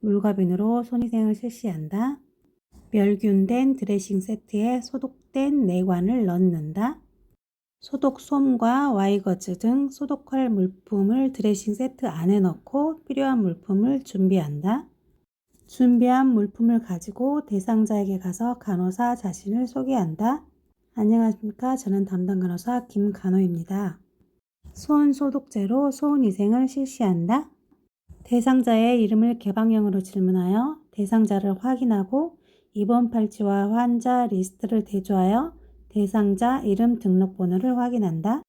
물과비누로 손위생을 실시한다. 멸균된 드레싱 세트에 소독된 내관을 넣는다. 소독 솜과 와이거즈 등 소독할 물품을 드레싱 세트 안에 넣고 필요한 물품을 준비한다. 준비한 물품을 가지고 대상자에게 가서 간호사 자신을 소개한다. 안녕하십니까. 저는 담당 간호사 김간호입니다. 손 소독제로 소원 위생을 실시한다. 대상자의 이름을 개방형으로 질문하여 대상자를 확인하고 입원 팔찌와 환자 리스트를 대조하여 대상자 이름 등록번호를 확인한다.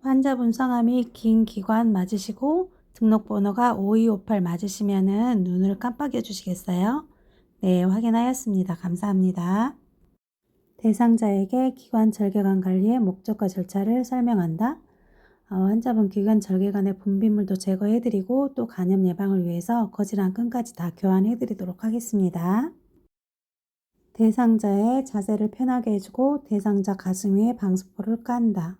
환자분 성함이 김기관 맞으시고 등록번호가 5258 맞으시면은 눈을 깜빡여 주시겠어요? 네, 확인하였습니다. 감사합니다. 대상자에게 기관 절개관 관리의 목적과 절차를 설명한다. 어, 환자분 기관 절개관의 분비물도 제거해드리고 또 간염 예방을 위해서 거질한 끈까지 다 교환해드리도록 하겠습니다. 대상자의 자세를 편하게 해주고 대상자 가슴 위에 방수포를 깐다.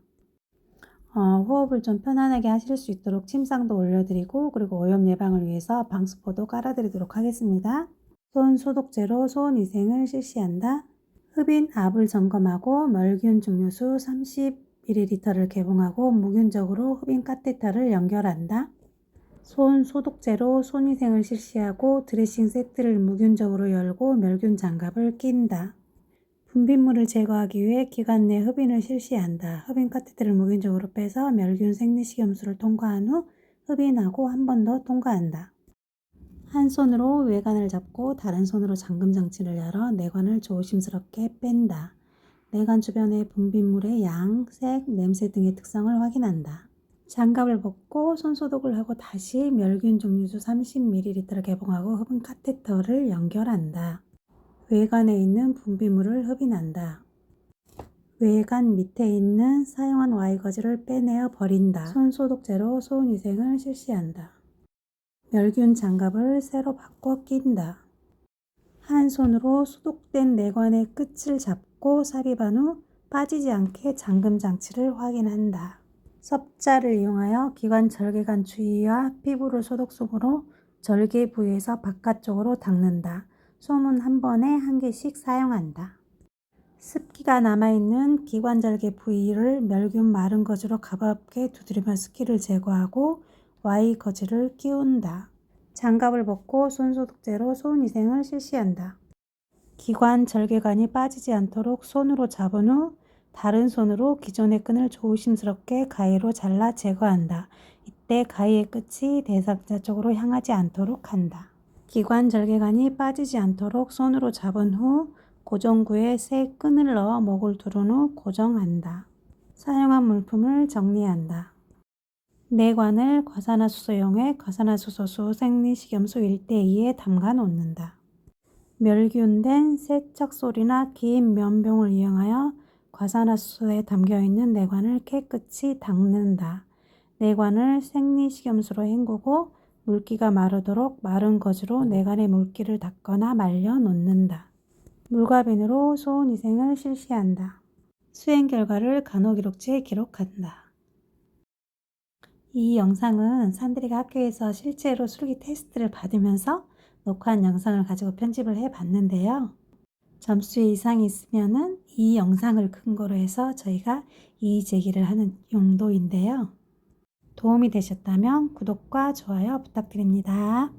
어, 호흡을 좀 편안하게 하실 수 있도록 침상도 올려드리고 그리고 오염 예방을 위해서 방수포도 깔아드리도록 하겠습니다. 손 소독제로 소원 위생을 실시한다. 흡인 압을 점검하고 멸균 증류수 30ml를 개봉하고 무균적으로 흡인 카테터를 연결한다. 손 소독제로 손위생을 실시하고 드레싱 세트를 무균적으로 열고 멸균 장갑을 낀다. 분비물을 제거하기 위해 기관 내 흡인을 실시한다. 흡인 카테트를 무균적으로 빼서 멸균 생리식염수를 통과한 후 흡인하고 한 번 더 통과한다. 한 손으로 외관을 잡고 다른 손으로 잠금 장치를 열어 내관을 조심스럽게 뺀다. 내관 주변의 분비물의 양, 색, 냄새 등의 특성을 확인한다. 장갑을 벗고 손 소독을 하고 다시 멸균 종류수 30ml를 개봉하고 흡인 카테터를 연결한다. 외관에 있는 분비물을 흡인한다. 외관 밑에 있는 사용한 와이거즈를 빼내어 버린다. 손 소독제로 소원 위생을 실시한다. 멸균 장갑을 새로 바꿔 낀다. 한 손으로 소독된 내관의 끝을 잡고 삽입한 후 빠지지 않게 잠금 장치를 확인한다. 섭자를 이용하여 기관 절개관 주위와 피부를 소독솜으로 절개 부위에서 바깥쪽으로 닦는다. 솜은 한 번에 한 개씩 사용한다. 습기가 남아있는 기관절개 부위를 멸균 마른 거즈로 가볍게 두드리며 습기를 제거하고 Y 거즈를 끼운다. 장갑을 벗고 손소독제로 손 위생을 실시한다. 기관 절개관이 빠지지 않도록 손으로 잡은 후 다른 손으로 기존의 끈을 조심스럽게 가위로 잘라 제거한다. 이때 가위의 끝이 대상자 쪽으로 향하지 않도록 한다. 기관 절개관이 빠지지 않도록 손으로 잡은 후 고정구에 새 끈을 넣어 목을 두른 후 고정한다. 사용한 물품을 정리한다. 내관을 과산화수소용에 과산화수소수 생리식염수 1대2에 담가 놓는다. 멸균된 세척솔이나 긴 면봉을 이용하여 과산화수소에 담겨 있는 내관을 깨끗이 닦는다. 내관을 생리식염수로 헹구고 물기가 마르도록 마른 거즈로 내관의 물기를 닦거나 말려 놓는다. 물과 비누로 소원위생을 실시한다. 수행 결과를 간호기록지에 기록한다. 이 영상은 산드리가 학교에서 실제로 술기 테스트를 받으면서 녹화한 영상을 가지고 편집을 해 봤는데요. 점수에 이상이 있으면은 이 영상을 근거로 해서 저희가 이의 제기를 하는 용도인데요. 도움이 되셨다면 구독과 좋아요 부탁드립니다.